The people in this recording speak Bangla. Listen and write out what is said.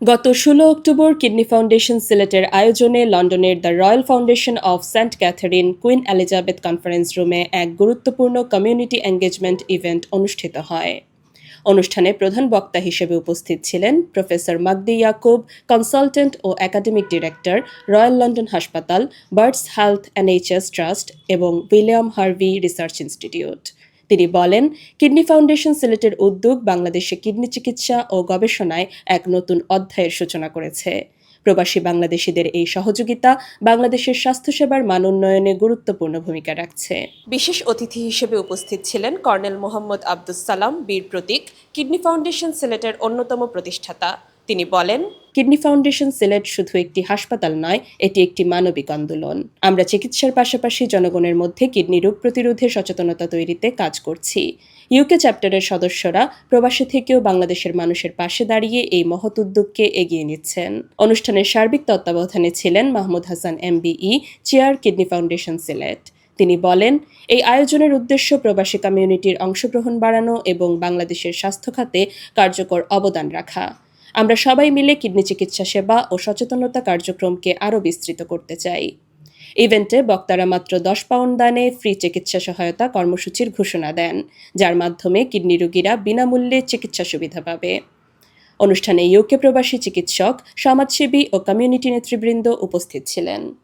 গত ষোলো অক্টোবর কিডনি ফাউন্ডেশন সিলেটের আয়োজনে লন্ডনের the royal foundation of saint Catherine Queen Elizabeth conference রুমে এক গুরুত্বপূর্ণ কমিউনিটি এঙ্গেজমেন্ট ইভেন্ট অনুষ্ঠিত হয়। অনুষ্ঠানে প্রধান বক্তা হিসেবে উপস্থিত ছিলেন প্রফেসর মাগদি ইয়াকুব, কনসালটেন্ট ও একাডেমিক ডিরেক্টর, রয়্যাল লন্ডন হাসপাতাল, Barts health and NHS trust এবং উইলিয়াম হার্ভি রিসার্চ ইনস্টিটিউট। তিনি বলেন, কিডনি ফাউন্ডেশন সিলেটের উদ্যোগ বাংলাদেশে কিডনি চিকিৎসা ও গবেষণায় এক নতুন অধ্যায়ের সূচনা করেছে। প্রবাসী বাংলাদেশিদের এই সহযোগিতা বাংলাদেশের স্বাস্থ্যসেবার মান উন্নয়নে গুরুত্বপূর্ণ ভূমিকা রাখছে। বিশেষ অতিথি হিসেবে উপস্থিত ছিলেন কর্নেল মোহাম্মদ আব্দুস সালাম, বীর প্রতীক, কিডনি ফাউন্ডেশন সিলেটের অন্যতম প্রতিষ্ঠাতা। তিনি বলেন কিডনি ফাউন্ডেশন সিলেট শুধু একটি হাসপাতাল নয়, এটি একটি মানবিক আন্দোলন। আমরা চিকিৎসার পাশাপাশি জনগণের মধ্যে কিডনি রোগ প্রতিরোধে সচেতনতা তৈরিতে কাজ করছি। ইউকে চ্যাপ্টারের সদস্যরা প্রবাসী থেকেও বাংলাদেশের মানুষের পাশে দাঁড়িয়ে এই মহৎ উদ্যোগকে এগিয়ে নিচ্ছেন। অনুষ্ঠানের সার্বিক তত্ত্বাবধানে ছিলেন Mahmud Hasan MBE, chair kidney foundation Sylhet. তিনি বলেন, এই আয়োজনের উদ্দেশ্য প্রবাসী কমিউনিটির অংশগ্রহণ বাড়ানো এবং বাংলাদেশের স্বাস্থ্য খাতে কার্যকর অবদান রাখা। আমরা সবাই মিলে কিডনি চিকিৎসা সেবা ও সচেতনতা কার্যক্রমকে আরও বিস্তৃত করতে চাই। ইভেন্টে বক্তারা মাত্র দশ পাউন্ড দানে ফ্রি চিকিৎসা সহায়তা কর্মসূচির ঘোষণা দেন, যার মাধ্যমে কিডনি রোগীরা বিনামূল্যে চিকিৎসা সুবিধা পাবে। অনুষ্ঠানে ইউকে প্রবাসী চিকিৎসক, সমাজসেবী ও কমিউনিটি নেতৃবৃন্দ উপস্থিত ছিলেন।